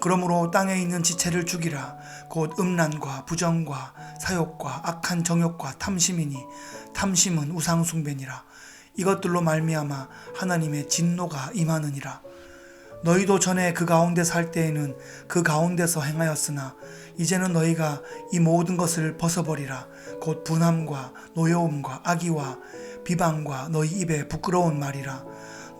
그러므로 땅에 있는 지체를 죽이라. 곧 음란과 부정과 사욕과 악한 정욕과 탐심이니 탐심은 우상 숭배니라. 이것들로 말미암아 하나님의 진노가 임하느니라. 너희도 전에 그 가운데 살 때에는 그 가운데서 행하였으나 이제는 너희가 이 모든 것을 벗어버리라. 곧 분함과 노여움과 악의와 비방과 너희 입에 부끄러운 말이라.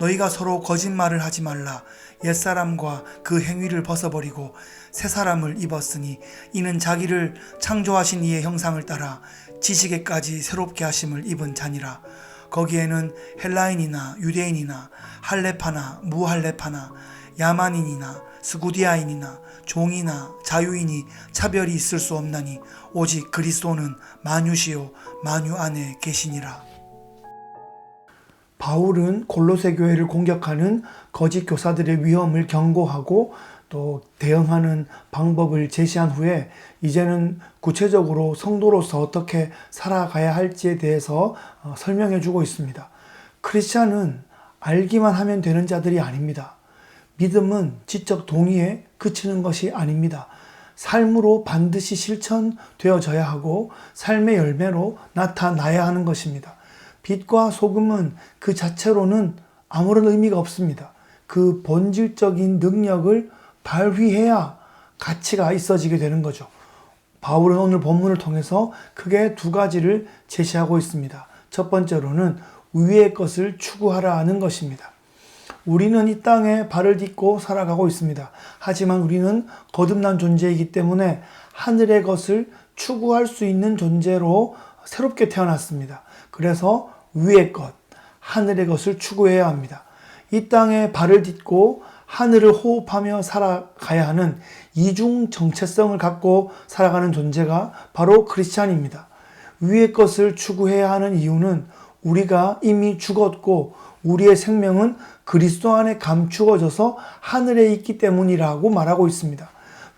너희가 서로 거짓말을 하지 말라. 옛사람과 그 행위를 벗어버리고 새 사람을 입었으니 이는 자기를 창조하신 이의 형상을 따라 지식에까지 새롭게 하심을 입은 자니라. 거기에는 헬라인이나 유대인이나 할레파나 무할레파나 야만인이나 스구디아인이나 종이나 자유인이 차별이 있을 수 없나니 오직 그리스도는 만유시요 만유 안에 계시니라. 바울은 골로새 교회를 공격하는 거짓 교사들의 위험을 경고하고 또 대응하는 방법을 제시한 후에 이제는 구체적으로 성도로서 어떻게 살아가야 할지에 대해서 어, 설명해 주고 있습니다. 크리스찬은 알기만 하면 되는 자들이 아닙니다. 믿음은 지적 동의에 그치는 것이 아닙니다. 삶으로 반드시 실천되어져야 하고 삶의 열매로 나타나야 하는 것입니다. 빛과 소금은 그 자체로는 아무런 의미가 없습니다. 그 본질적인 능력을 발휘해야 가치가 있어지게 되는 거죠. 바울은 오늘 본문을 통해서 크게 두 가지를 제시하고 있습니다. 첫 번째로는 위의 것을 추구하라 하는 것입니다. 우리는 이 땅에 발을 딛고 살아가고 있습니다. 하지만 우리는 거듭난 존재이기 때문에 하늘의 것을 추구할 수 있는 존재로 새롭게 태어났습니다. 그래서 위의 것, 하늘의 것을 추구해야 합니다. 이 땅에 발을 딛고 하늘을 호흡하며 살아가야 하는 이중 정체성을 갖고 살아가는 존재가 바로 크리스찬입니다. 위의 것을 추구해야 하는 이유는 우리가 이미 죽었고 우리의 생명은 그리스도 안에 감추어져서 하늘에 있기 때문이라고 말하고 있습니다.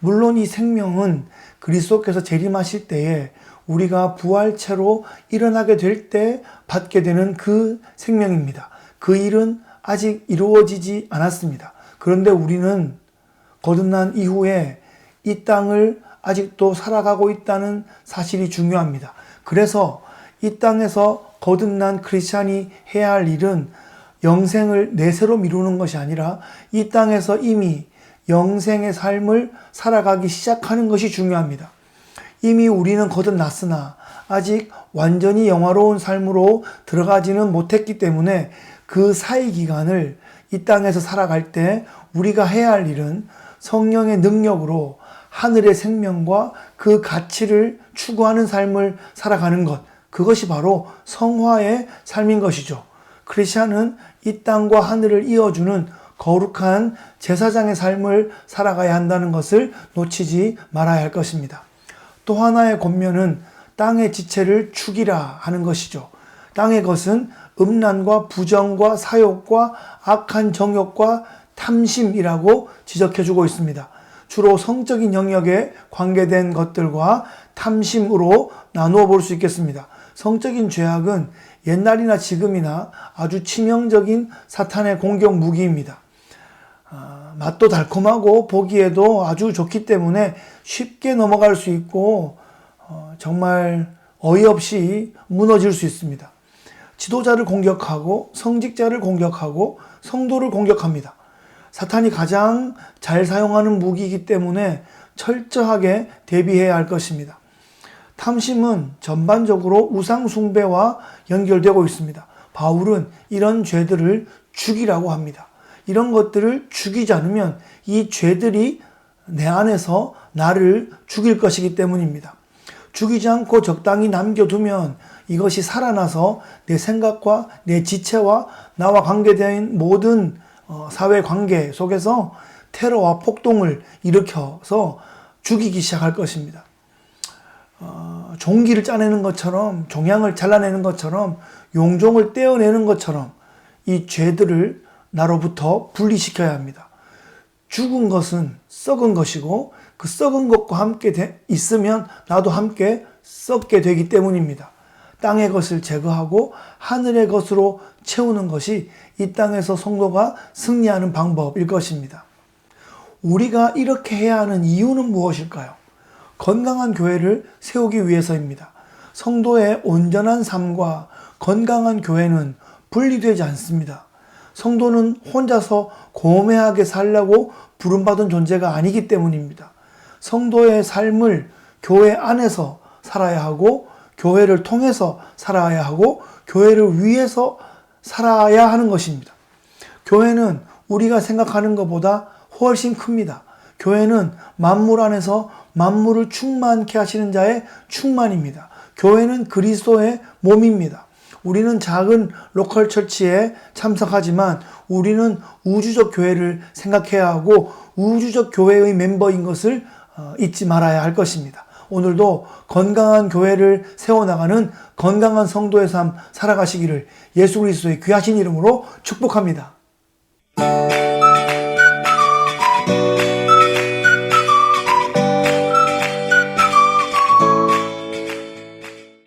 물론 이 생명은 그리스도께서 재림하실 때에 우리가 부활체로 일어나게 될 때 받게 되는 그 생명입니다. 그 일은 아직 이루어지지 않았습니다. 그런데 우리는 거듭난 이후에 이 땅을 아직도 살아가고 있다는 사실이 중요합니다. 그래서 이 땅에서 거듭난 크리스찬이 해야 할 일은 영생을 내세로 미루는 것이 아니라 이 땅에서 이미 영생의 삶을 살아가기 시작하는 것이 중요합니다. 이미 우리는 거듭났으나 아직 완전히 영화로운 삶으로 들어가지는 못했기 때문에 그 사이 기간을 이 땅에서 살아갈 때 우리가 해야 할 일은 성령의 능력으로 하늘의 생명과 그 가치를 추구하는 삶을 살아가는 것. 그것이 바로 성화의 삶인 것이죠. 크리스천은 이 땅과 하늘을 이어주는 거룩한 제사장의 삶을 살아가야 한다는 것을 놓치지 말아야 할 것입니다. 또 하나의 권면은 땅의 지체를 죽이라 하는 것이죠. 땅의 것은 음란과 부정과 사욕과 악한 정욕과 탐심이라고 지적해 주고 있습니다. 주로 성적인 영역에 관계된 것들과 탐심으로 나누어 볼 수 있겠습니다. 성적인 죄악은 옛날이나 지금이나 아주 치명적인 사탄의 공격 무기입니다. 아, 맛도 달콤하고 보기에도 아주 좋기 때문에 쉽게 넘어갈 수 있고 어, 정말 어이없이 무너질 수 있습니다. 지도자를 공격하고 성직자를 공격하고 성도를 공격합니다. 사탄이 가장 잘 사용하는 무기이기 때문에 철저하게 대비해야 할 것입니다. 탐심은 전반적으로 우상숭배와 연결되고 있습니다. 바울은 이런 죄들을 죽이라고 합니다. 이런 것들을 죽이지 않으면 이 죄들이 내 안에서 나를 죽일 것이기 때문입니다. 죽이지 않고 적당히 남겨두면 이것이 살아나서 내 생각과 내 지체와 나와 관계된 모든 어, 사회 관계 속에서 테러와 폭동을 일으켜서 죽이기 시작할 것입니다. 어, 종기를 짜내는 것처럼 종양을 잘라내는 것처럼 용종을 떼어내는 것처럼 이 죄들을 나로부터 분리시켜야 합니다. 죽은 것은 썩은 것이고 그 썩은 것과 함께 되- 있으면 나도 함께 썩게 되기 때문입니다. 땅의 것을 제거하고 하늘의 것으로 채우는 것이 이 땅에서 성도가 승리하는 방법일 것입니다. 우리가 이렇게 해야 하는 이유는 무엇일까요? 건강한 교회를 세우기 위해서입니다. 성도의 온전한 삶과 건강한 교회는 분리되지 않습니다. 성도는 혼자서 고매하게 살려고 부름받은 존재가 아니기 때문입니다. 성도의 삶을 교회 안에서 살아야 하고, 교회를 통해서 살아야 하고, 교회를 위해서 살아야 하는 것입니다. 교회는 우리가 생각하는 것보다 훨씬 큽니다. 교회는 만물 안에서 만물을 충만케 하시는 자의 충만입니다. 교회는 그리스도의 몸입니다. 우리는 작은 로컬 처치에 참석하지만 우리는 우주적 교회를 생각해야 하고 우주적 교회의 멤버인 것을 어, 잊지 말아야 할 것입니다. 오늘도 건강한 교회를 세워나가는 건강한 성도의 삶 살아가시기를 예수 그리스도의 귀하신 이름으로 축복합니다.